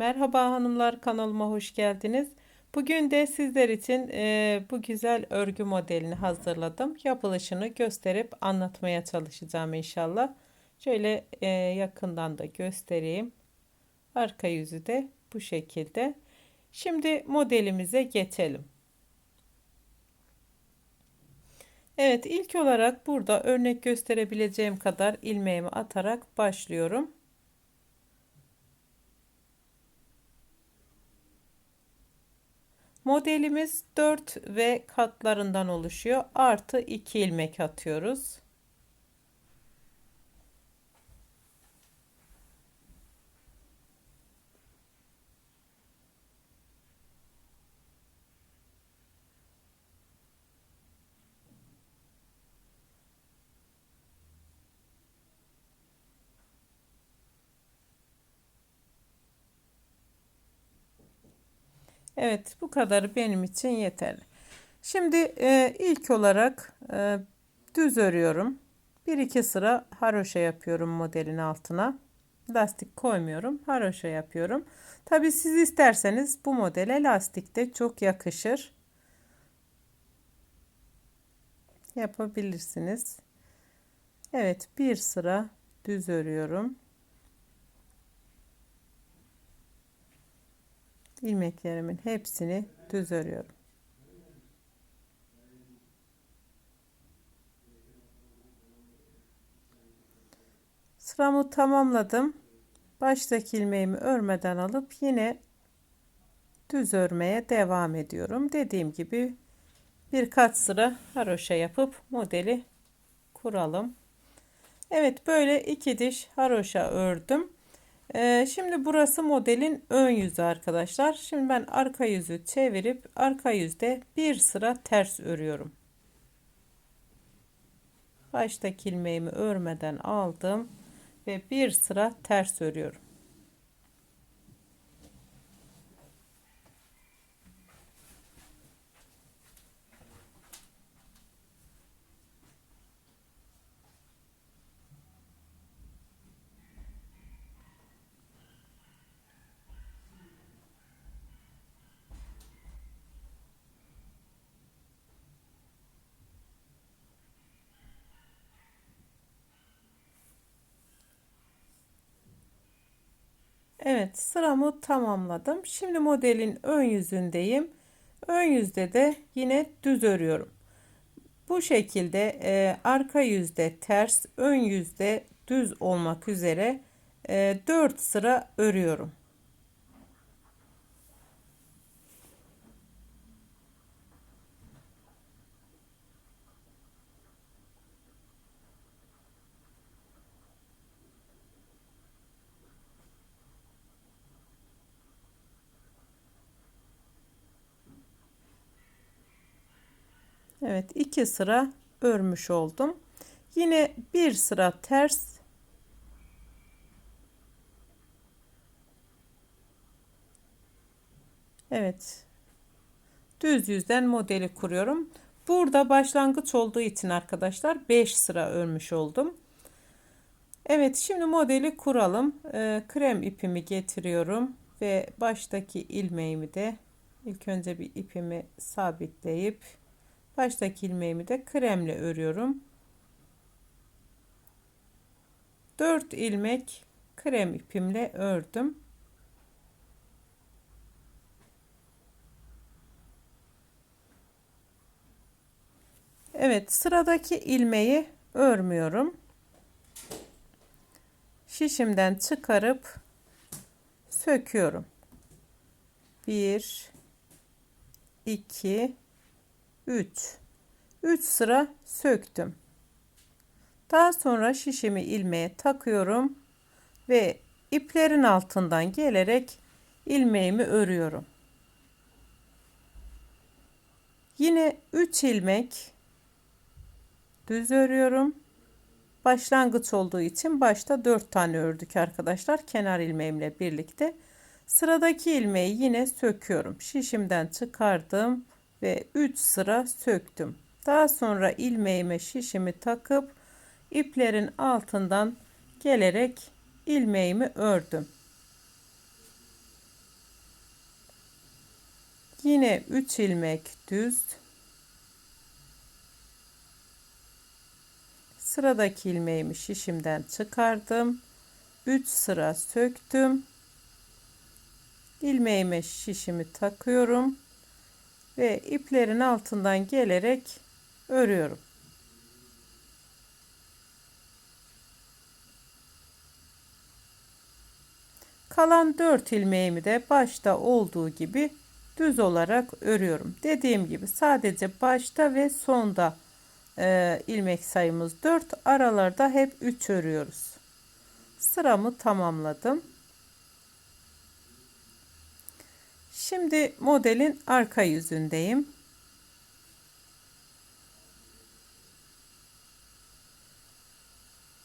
Merhaba hanımlar kanalıma hoş geldiniz. Bugün de sizler için e, bu güzel örgü modelini hazırladım. Yapılışını gösterip anlatmaya çalışacağım inşallah. Şöyle e, yakından da göstereyim. Arka yüzü de bu şekilde. Şimdi modelimize geçelim. Evet ilk olarak burada örnek gösterebileceğim kadar ilmeğimi atarak başlıyorum. Modelimiz 4 ve katlarından oluşuyor. Artı 2 ilmek atıyoruz. Evet bu kadarı benim için yeterli. Şimdi e, ilk olarak e, düz örüyorum. 1-2 sıra haroşa yapıyorum modelin altına. Lastik koymuyorum. Haroşa yapıyorum. Tabi siz isterseniz bu modele lastik de çok yakışır. Yapabilirsiniz. Evet bir sıra düz örüyorum. İlmeklerimin hepsini düz örüyorum. Sıramı tamamladım. Baştaki ilmeğimi örmeden alıp yine düz örmeye devam ediyorum. Dediğim gibi birkaç sıra haroşa yapıp modeli kuralım. Evet böyle iki diş haroşa ördüm. Ee, şimdi burası modelin ön yüzü arkadaşlar. Şimdi ben arka yüzü çevirip arka yüzde bir sıra ters örüyorum. Baştaki ilmeğimi örmeden aldım ve bir sıra ters örüyorum. Evet sıramı tamamladım. Şimdi modelin ön yüzündeyim. Ön yüzde de yine düz örüyorum. Bu şekilde e, arka yüzde ters, ön yüzde düz olmak üzere e, 4 sıra örüyorum. Evet iki sıra örmüş oldum. Yine bir sıra ters Evet. Düz yüzden modeli kuruyorum. Burada başlangıç olduğu için arkadaşlar 5 sıra örmüş oldum. Evet şimdi modeli kuralım. Ee, krem ipimi getiriyorum ve baştaki ilmeğimi de ilk önce bir ipimi sabitleyip baştaki ilmeğimi de kremle örüyorum. 4 ilmek krem ipimle ördüm. Evet sıradaki ilmeği örmüyorum. Şişimden çıkarıp söküyorum. 1 2 3 3 sıra söktüm. Daha sonra şişimi ilmeğe takıyorum ve iplerin altından gelerek ilmeğimi örüyorum. Yine 3 ilmek düz örüyorum. Başlangıç olduğu için başta 4 tane ördük arkadaşlar kenar ilmeğimle birlikte. Sıradaki ilmeği yine söküyorum. Şişimden çıkardım ve 3 sıra söktüm. Daha sonra ilmeğime şişimi takıp iplerin altından gelerek ilmeğimi ördüm. Yine 3 ilmek düz. Sıradaki ilmeğimi şişimden çıkardım. 3 sıra söktüm. İlmeğime şişimi takıyorum ve iplerin altından gelerek örüyorum. Kalan 4 ilmeğimi de başta olduğu gibi düz olarak örüyorum. Dediğim gibi sadece başta ve sonda e, ilmek sayımız 4 aralarda hep 3 örüyoruz. Sıramı tamamladım. Şimdi modelin arka yüzündeyim.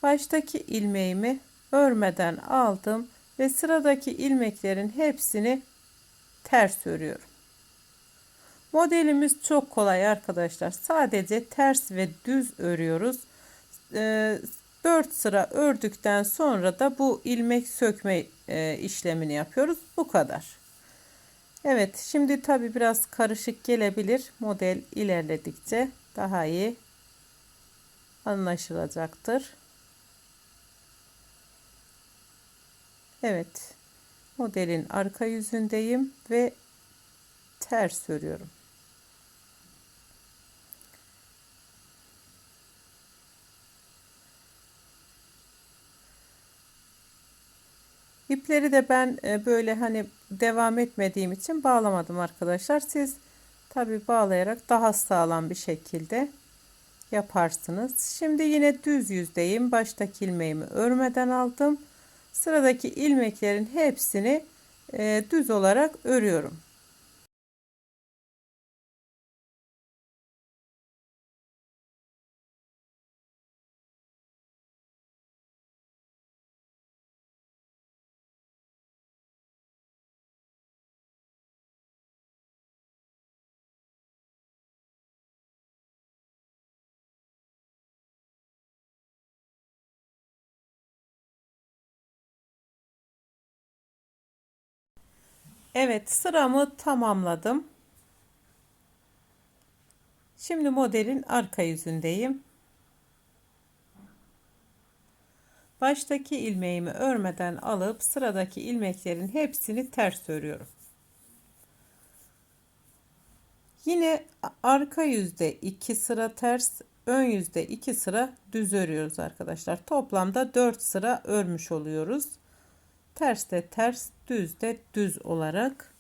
Baştaki ilmeğimi örmeden aldım ve sıradaki ilmeklerin hepsini ters örüyorum. Modelimiz çok kolay arkadaşlar. Sadece ters ve düz örüyoruz. Ee, 4 sıra ördükten sonra da bu ilmek sökme e, işlemini yapıyoruz. Bu kadar. Evet şimdi tabi biraz karışık gelebilir. Model ilerledikçe daha iyi anlaşılacaktır. Evet modelin arka yüzündeyim ve ters örüyorum. İpleri de ben e, böyle hani devam etmediğim için bağlamadım arkadaşlar. Siz tabi bağlayarak daha sağlam bir şekilde yaparsınız. Şimdi yine düz yüzdeyim. Baştaki ilmeğimi örmeden aldım. Sıradaki ilmeklerin hepsini e, düz olarak örüyorum. Evet sıramı tamamladım. Şimdi modelin arka yüzündeyim. Baştaki ilmeğimi örmeden alıp sıradaki ilmeklerin hepsini ters örüyorum. Yine arka yüzde 2 sıra ters, ön yüzde 2 sıra düz örüyoruz arkadaşlar. Toplamda 4 sıra örmüş oluyoruz ters de ters düz de düz olarak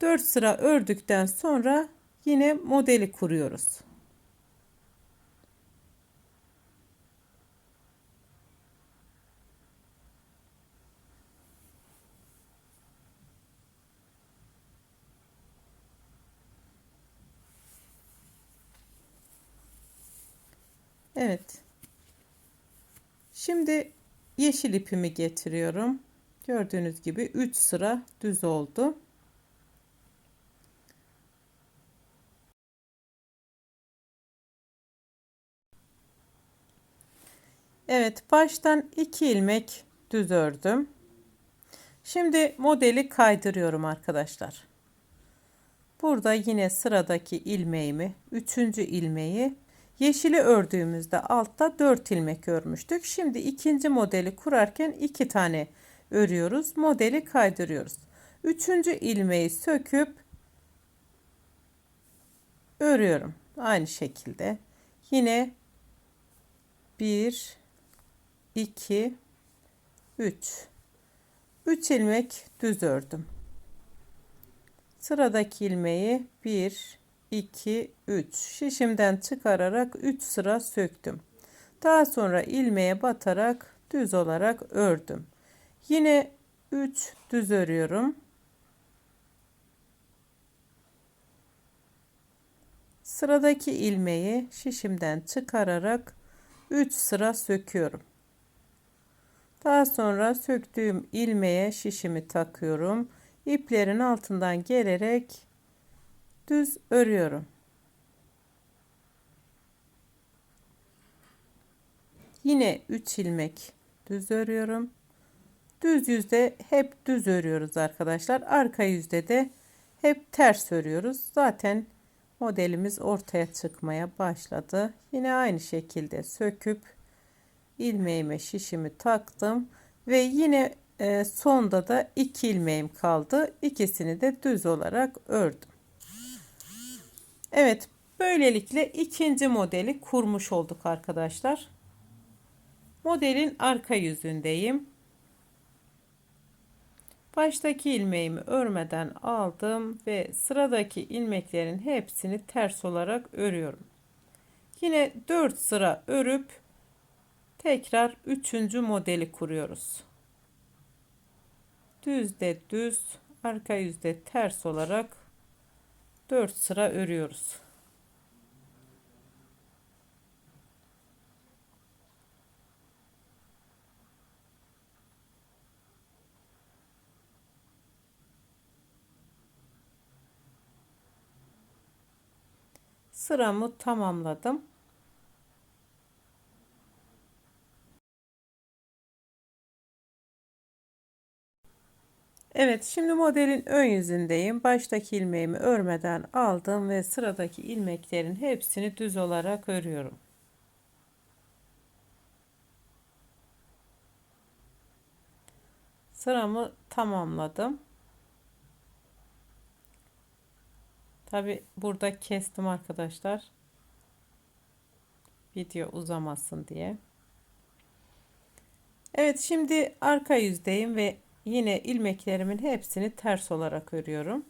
4 sıra ördükten sonra yine modeli kuruyoruz. Evet. Şimdi yeşil ipimi getiriyorum. Gördüğünüz gibi 3 sıra düz oldu. Evet baştan 2 ilmek düz ördüm. Şimdi modeli kaydırıyorum arkadaşlar. Burada yine sıradaki ilmeğimi, üçüncü ilmeği Yeşili ördüğümüzde altta 4 ilmek örmüştük. Şimdi ikinci modeli kurarken 2 tane örüyoruz. Modeli kaydırıyoruz. Üçüncü ilmeği söküp örüyorum. Aynı şekilde. Yine 1 2 3 3 ilmek düz ördüm. Sıradaki ilmeği 1 2 3 şişimden çıkararak 3 sıra söktüm. Daha sonra ilmeğe batarak düz olarak ördüm. Yine 3 düz örüyorum. Sıradaki ilmeği şişimden çıkararak 3 sıra söküyorum. Daha sonra söktüğüm ilmeğe şişimi takıyorum. İplerin altından gelerek düz örüyorum. Yine 3 ilmek düz örüyorum. Düz yüzde hep düz örüyoruz arkadaşlar. Arka yüzde de hep ters örüyoruz. Zaten modelimiz ortaya çıkmaya başladı. Yine aynı şekilde söküp ilmeğime şişimi taktım ve yine e, sonda da iki ilmeğim kaldı. İkisini de düz olarak ördüm. Evet, böylelikle ikinci modeli kurmuş olduk arkadaşlar. Modelin arka yüzündeyim. Baştaki ilmeğimi örmeden aldım ve sıradaki ilmeklerin hepsini ters olarak örüyorum. Yine 4 sıra örüp tekrar 3. modeli kuruyoruz. Düzde düz, arka yüzde ters olarak 4 sıra örüyoruz. Sıramı tamamladım. Evet şimdi modelin ön yüzündeyim. Baştaki ilmeğimi örmeden aldım ve sıradaki ilmeklerin hepsini düz olarak örüyorum. Sıramı tamamladım. Tabi burada kestim arkadaşlar. Video uzamasın diye. Evet şimdi arka yüzdeyim ve yine ilmeklerimin hepsini ters olarak örüyorum.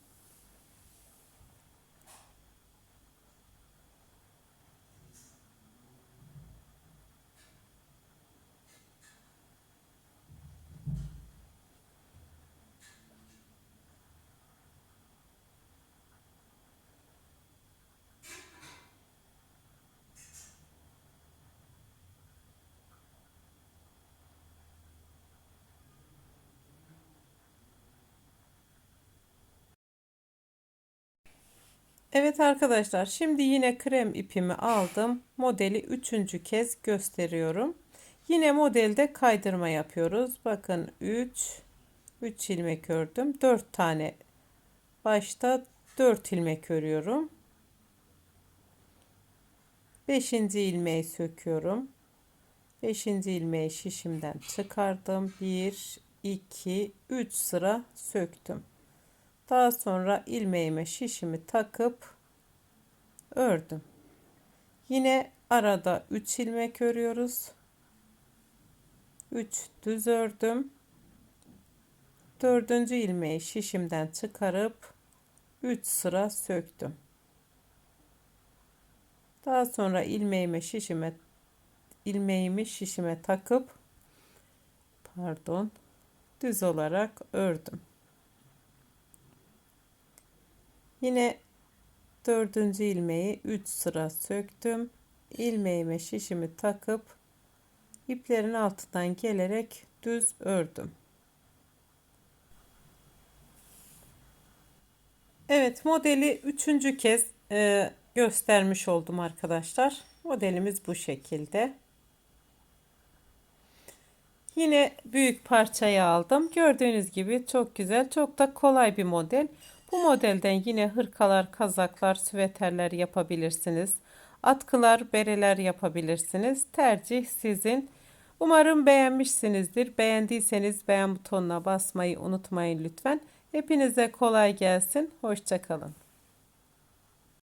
Evet arkadaşlar şimdi yine krem ipimi aldım. Modeli üçüncü kez gösteriyorum. Yine modelde kaydırma yapıyoruz. Bakın 3 3 ilmek ördüm. 4 tane başta 4 ilmek örüyorum. 5. ilmeği söküyorum. 5. ilmeği şişimden çıkardım. 1 2 3 sıra söktüm. Daha sonra ilmeğime şişimi takıp ördüm. Yine arada 3 ilmek örüyoruz. 3 düz ördüm. Dördüncü ilmeği şişimden çıkarıp 3 sıra söktüm. Daha sonra ilmeğimi şişime ilmeğimi şişime takıp pardon düz olarak ördüm. Yine dördüncü ilmeği 3 sıra söktüm. ilmeğime şişimi takıp iplerin altından gelerek düz ördüm. Evet modeli üçüncü kez e, göstermiş oldum arkadaşlar. Modelimiz bu şekilde. Yine büyük parçayı aldım. Gördüğünüz gibi çok güzel, çok da kolay bir model. Bu modelden yine hırkalar, kazaklar, süveterler yapabilirsiniz. Atkılar, bereler yapabilirsiniz. Tercih sizin. Umarım beğenmişsinizdir. Beğendiyseniz beğen butonuna basmayı unutmayın lütfen. Hepinize kolay gelsin. Hoşçakalın.